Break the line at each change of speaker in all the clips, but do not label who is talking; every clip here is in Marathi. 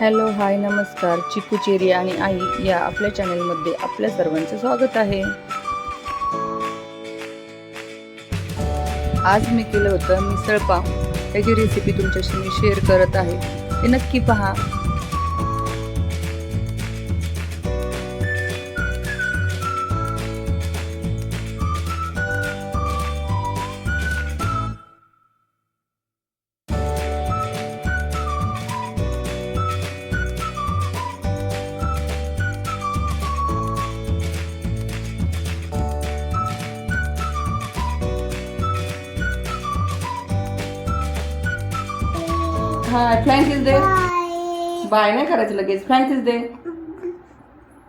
हॅलो हाय नमस्कार. चिकू चेरी आणि आई या आपल्या चॅनलमध्ये आपल्या सर्वांचं स्वागत आहे. आज मी केलं होतं मिसळ पाव. त्याची रेसिपी तुमच्याशी मी शेअर करत आहे. ते नक्की पहा. हा फ्लँकीस दे. बाय नाही करायचं लगेच. फ्लँकीस दे.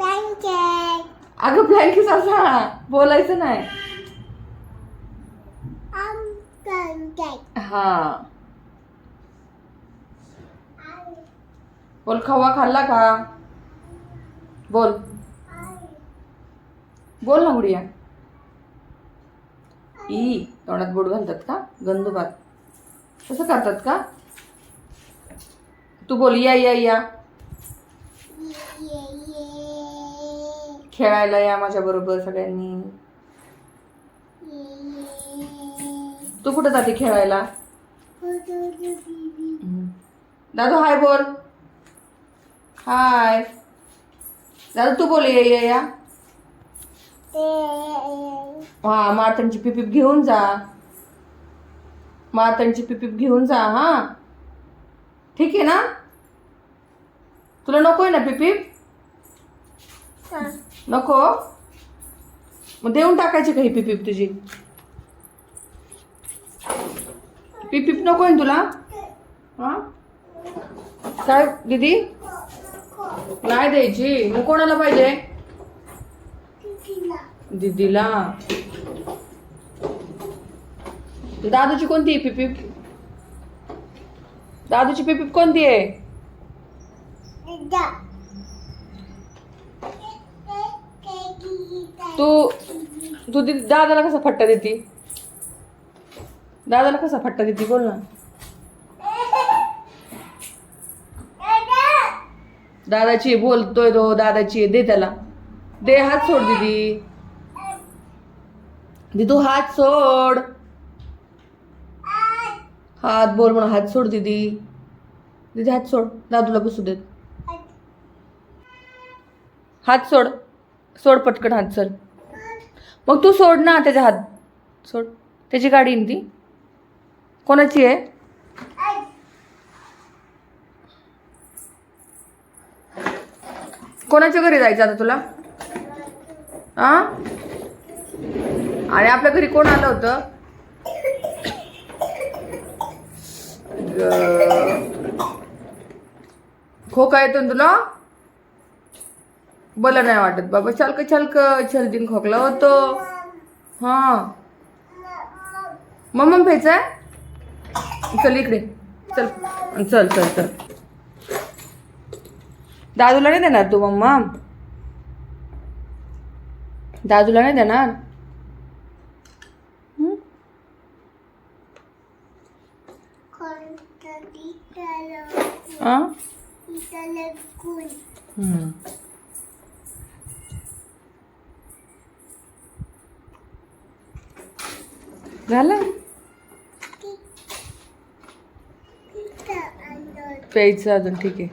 Pancake.
अगं फ्लँकीस असा. बोलायचं नाही. हा. बोल खवा खाल्ला का? बोल. बोल ना गुडिया. ई तोंडात बोट घालतात का? गंदुबात तसं करतात का? तू बोल या या या. खेळायला या माझ्या बरोबर सगळ्यांनी. तू कुठं जाते खेळायला? दादू हाय बोल. हाय. दादू तू बोल या या या. हा मातंची पिपीप घेऊन जा. मातंची पिपीप घेऊन जा हा. ठीक आहे ना? तुला नको आहे ना पिपीप नको? मग देऊन टाकायची का ही पिपीप तुझी? पिपीप नको आहे ना तुला? हा? काय दीदी? नाही द्यायची. मग कोणाला पाहिजे? दीदीला. दादूची कोणती पिपीप दादूची पिपीप कोणती आहे? तू तू दीदी दादाला कसा फट्टा देती? दादाला कसा फट्टा देती? बोल ना. दादाची बोलतोय तो दादाची. दे त्याला. दे हात सोड, दीदी. दीदी तू हात सोड. हात बोल म्हणून हात सोड दीदी. दीदी हात सोड. दादूला बसू देत. हात सोड. सोड पटकन हात सर मग तू सोड ना त्याचा हात. सोड. त्याची गाडी येईन ती. कोणाची आहे? कोणाच्या घरी जायचं आता तुला? आ? आणि आपल्या घरी कोण आलं होतं? खोका येतो तुला? बोला नाही वाटत. बाबा चालक चालक छलदीन खोकला होतो. हा. मम्मा प्यायचाय? चल इकडे. चल. चल चल चल. दादूला नाही देणार तू मम्मा? दादूला नाही देणार हं? आ? हं. झालं? प्यायचं अजून ठीक आहे.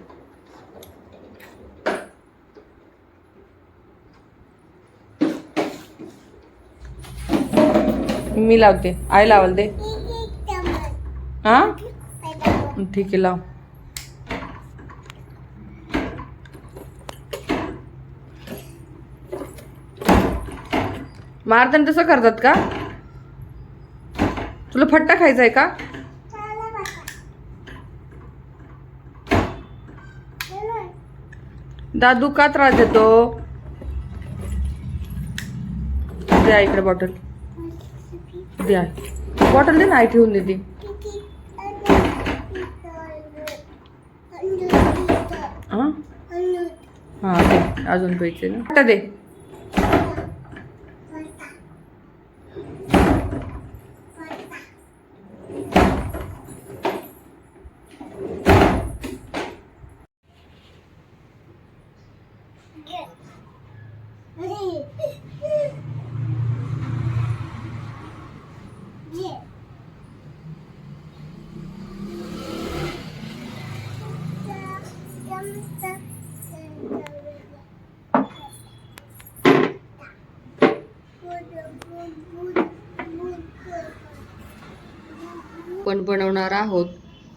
मी लावते. आई लावाल दे. हा? ठीक आहे लाव. मारताना तसं करतात का? तुला फट्टा खायचा आहे का? दादू का त्रास देतो? द्या इकडे बॉटल द्या बॉटल दे ना आई ठेवून देते. हां? हां दे. अजून प्यायचे ना. दे.
पण बनवणार आहोत?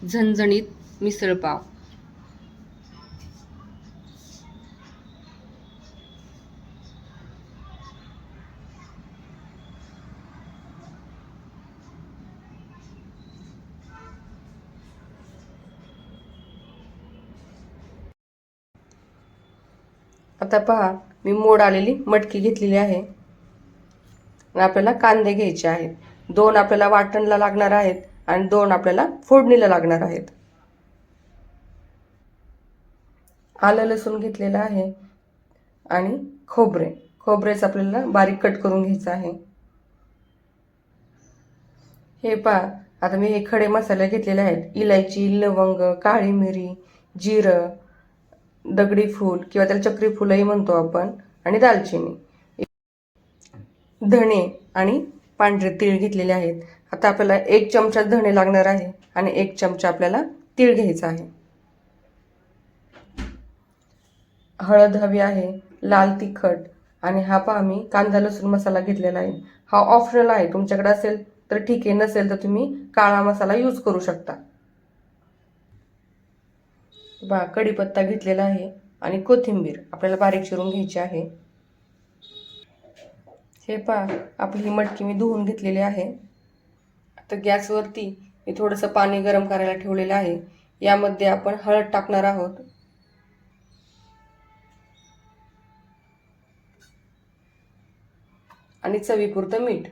झणझणीत मिसळपाव आता पहा मी मोड आलेली मटकी घेतलेली आहे. आणि आपल्याला कांदे घ्यायचे आहेत. दोन आपल्याला वाटणला लागणार आहेत आणि दोन आपल्याला फोडणीला लागणार आहेत. आलं लसूण घेतलेलं आहे आणि खोबरे. खोबरेच आपल्याला बारीक कट करून घ्यायचं आहे. हे पहा आता मी हे खडे मसाले घेतलेले आहेत. इलायची लवंग काळी मिरी जिरं दगडी फूल किंवा त्याला चक्री फुलंही म्हणतो आपण आणि दालचिनी. धणे आणि पांढरे तीळ घेतलेले आहेत. आता आपल्याला एक चमचा धणे लागणार आहे आणि एक चमचा आपल्याला तीळ घ्यायचा आहे. हळद हवी आहे लाल तिखट आणि हा पहा मी कांदा लसूण मसाला घेतलेला आहे. हा ऑप्शनल आहे. तुमच्याकडे असेल तर ठीक आहे नसेल तर तुम्ही काळा मसाला यूज करू शकता. बा कढीपत्ता घेतलेला आहे आणि कोथिंबीर आपल्याला बारीक चिरून घ्यायची आहे. हे पहा आपली ही मटकी मी धुवून घेतलेली आहे. आता गॅसवरती मी थोडंसं पाणी गरम करायला ठेवलेलं आहे. यामध्ये आपण हळद टाकणार आहोत. आणि चवीपुरतं मीठ.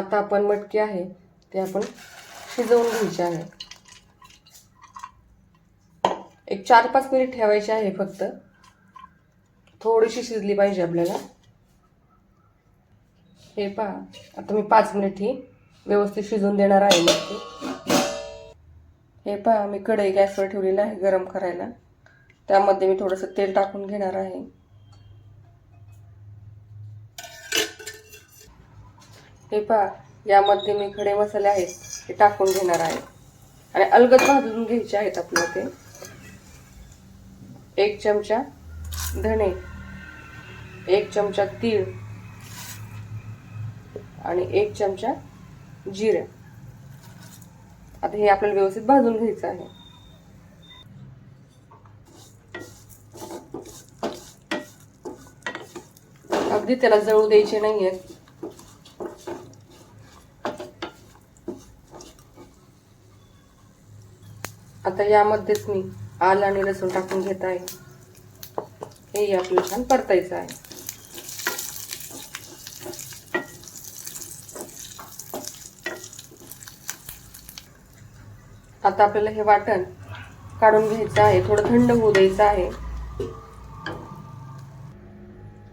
आता आपण मटकी आहे ते आपण शिजवून घ्यायचे आहे. एक चार पाच मिनिट ठेवायचे आहे फक्त. थोडीशी शिजली पाहिजे आपल्याला. हे पहा आता मी पाच मिनिट ही व्यवस्थित शिजवून देणार आहे मटकी. हे पहा मी कढई गॅसवर ठेवलेलं आहे गरम करायला. त्यामध्ये मी थोडंसं तेल टाकून घेणार आहे. हे पहा यामध्ये मी खडे मसाले आहेत ते टाकून घेणार आहे. आणि अलगद भाजून घ्यायचे आहेत आपल्याला ते. एक चमचा धणे एक चमचा तीळ आणि एक चमचा जिरे. आता हे आपल्याला व्यवस्थित भाजून घ्यायचं आहे. अगदी त्याला जळू द्यायचे आहेत आता यामध्येच मी आलं आणि लसूण टाकून घेत आहे. हे आपलं छान परतायचं आहे. आता आपल्याला हे वाटण काढून घ्यायचं आहे. थोडं थंड होऊ द्यायचं आहे.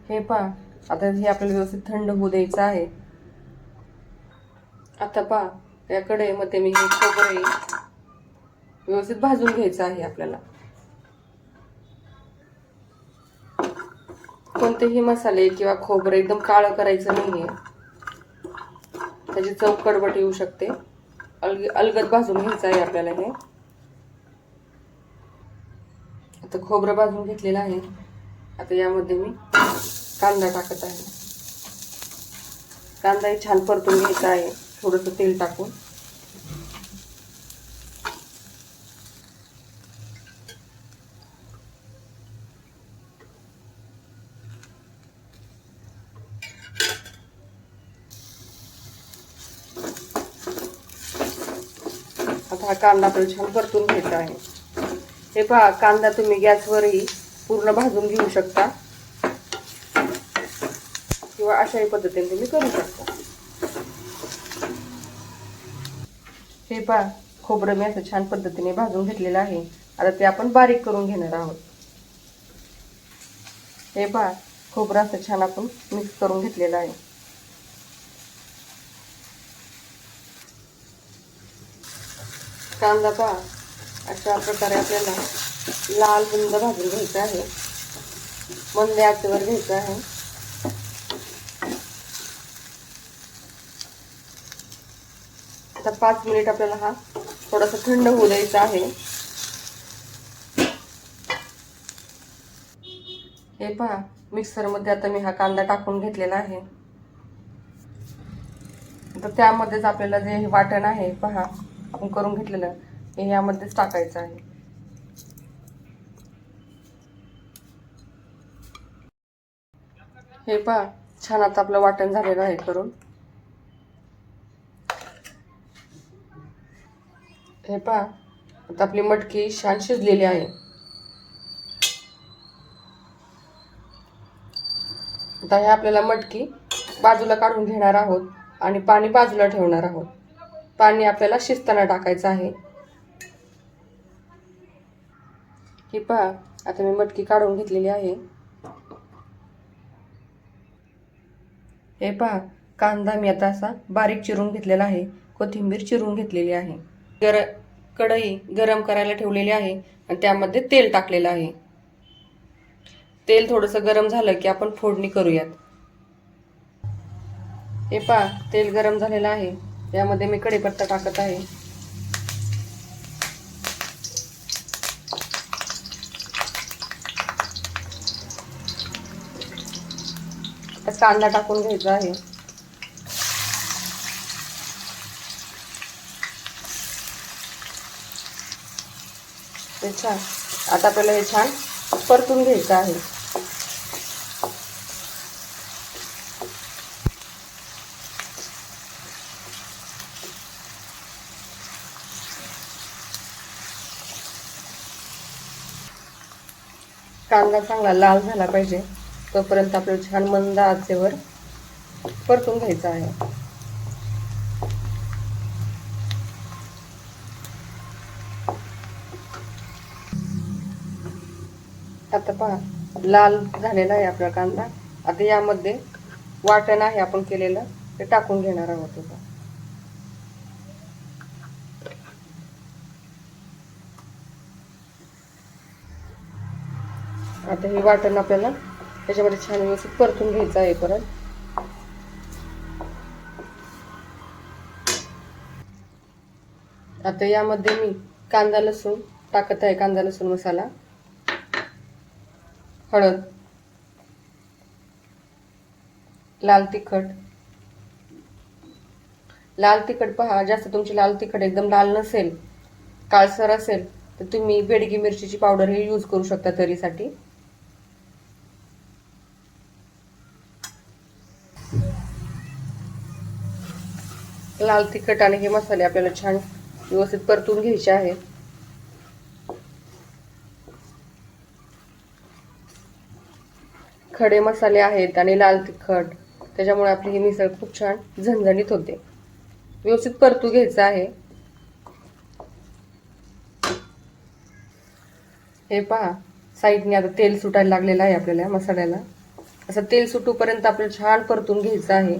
हे पहा आता हे आपल्याला व्यवस्थित थंड होऊ द्यायचं आहे. आता पहा मग ते मी हे खोबरे व्यवस्थित भाजून घ्यायचं आहे आपल्याला. कोणतेही मसाले किंवा खोबरं एकदम काळं करायचं नाहीये. त्याची चव कडवट येऊ शकते. अलग अलगद भाजून घ्यायचं आहे आपल्याला हे. आता खोबरं भाजून घेतलेलं आहे. आता यामध्ये मी कांदा टाकत आहे. कांदाही छान परतून घ्यायचा आहे. थोडंसं तेल टाकून. कांदा पण छान परतून घ्यायचा आहे. हे पहा कांदा तुम्ही गॅसवरही पूर्ण भाजून घेऊ शकता. किंवा अशाही पद्धतीने तुम्ही करू शकता. हे पहा खोबरं मी असं छान पद्धतीने भाजून घेतलेलं आहे. आता ते आपण बारीक करून घेणार आहोत. हे पहा खोबरं असं छान आपण मिक्स करून घेतलेलं आहे. कांदा पहा. अशा प्रकारे आपल्याला लाल बुंद भाजून घ्यायचा आहे. मंद आचेवर घ्यायचं आहे. आता पाच मिनिट आपल्याला हा थोडासा थंड होऊ द्यायचा आहे. हे पहा मिक्सरमध्ये आता मी हा कांदा टाकून घेतलेला आहे. तर त्यामध्येच आपल्याला जे हे वाटण आहे पहा. आपण करून घेतलेलं हे यामध्येच टाकायचं आहे. हे पहा छान आता आपलं वाटण झालेलं आहे करून. हे पहा आता आपली मटकी छान शिजलेली आहे. आता हे आपल्याला मटकी बाजूला काढून घेणार आहोत आणि पाणी बाजूला ठेवणार आहोत. पाणी आपल्याला शिजताना टाकायचं आहे. ही पहा आता मी मटकी काढून घेतलेली आहे. हे पहा कांदा मी आता असा बारीक चिरून घेतलेला आहे. कोथिंबीर चिरून घेतलेली आहे. गर कढई गरम करायला ठेवलेली आहे आणि त्यामध्ये तेल टाकलेलं आहे. तेल थोडंसं गरम झालं की आपण फोडणी करूयात. हे पहा तेल गरम झालेलं आहे. यामध्ये मी कढीपत्ता टाकत आहे. कांदा टाकून घ्यायचा आहे. ते छान. आता आपल्याला हे छान परतून घ्यायचं आहे. कांदा चांगला लाल झाला पाहिजे. तोपर्यंत आपल्याला छान मंद आचेवर परतून घ्यायचा आहे. आता पहा लाल झालेला आहे आपला कांदा. आता यामध्ये वाटण आहे आपण केलेलं ते टाकून घेणार आहोत आता हे वाटण आपल्याला त्याच्यामध्ये छान व्यवस्थित परतून घ्यायचं आहे परत. आता यामध्ये मी कांदा लसूण टाकत आहे कांदा लसूण मसाला. हळद. लाल तिखट. लाल तिखट पहा जास्त तुमची लाल तिखट एकदम लाल नसेल काळसर असेल तर तुम्ही बेडगी मिरचीची पावडर ही यूज करू शकता तरीसाठी. लाल तिखट आणि हे मसाले आपल्याला छान व्यवस्थित परतून घ्यायचे आहे. खडे मसाले आहेत आणि लाल तिखट त्याच्यामुळे आपली ही मिसळ खूप छान झणझणीत होते. व्यवस्थित परतू घ्यायचं आहे. हे पहा साईडने आता तेल सुटायला लागलेलं आहे आपल्याला मसाल्याला. असं तेल सुटूपर्यंत आपल्याला छान परतून घ्यायचं आहे.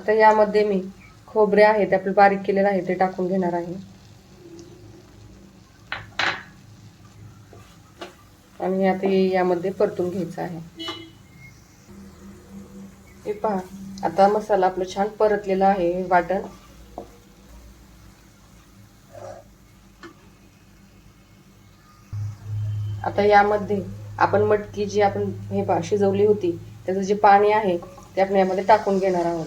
आता यामध्ये मी खोबरे आहेत आपले बारीक केलेलं आहे ते टाकून घेणार आहे. आणि आता यामध्ये परतून घ्यायचं आहे. हे पहा आता मसाला आपला छान परतलेला आहे हे वाटण. आता यामध्ये आपण मटकी जी आपण हे पहा शिजवली होती त्याचं जे पाणी आहे ते आपण यामध्ये टाकून घेणार आहोत.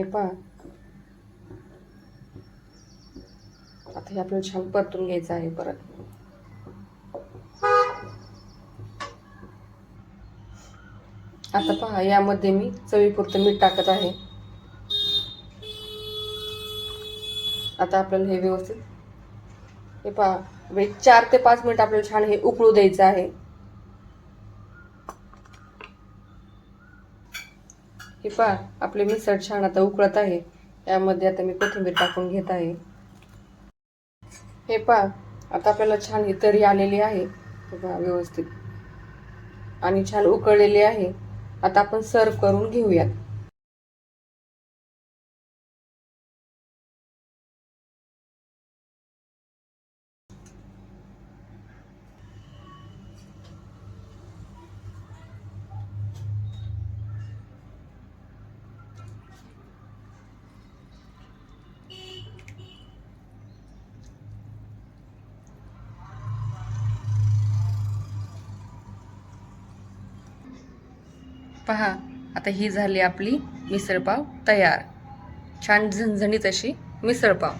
हे पहा. आता हे आपल्याला छान परतून घ्यायचं आहे परत. आता पहा यामध्ये मी चवीपुरतं मीठ टाकत आहे. आता आपल्याला हे व्यवस्थित हे पहा म्हणजे चार ते पाच मिनिट आपल्याला छान हे उकळू द्यायचं आहे. हे पहा आपले मिसळ छान आता उकळत आहे. यामध्ये आता मी कोथिंबीर टाकून घेत आहे. हे पहा आता आपल्याला छान ही तरी आलेली आहे. हे पहा व्यवस्थित. आणि छान उकळलेली आहे. आता आपण सर्व करून घेऊयात. पहा आता ही झाली आपली मिसळपाव तयार. छान झणझणीत अशी मिसळपाव.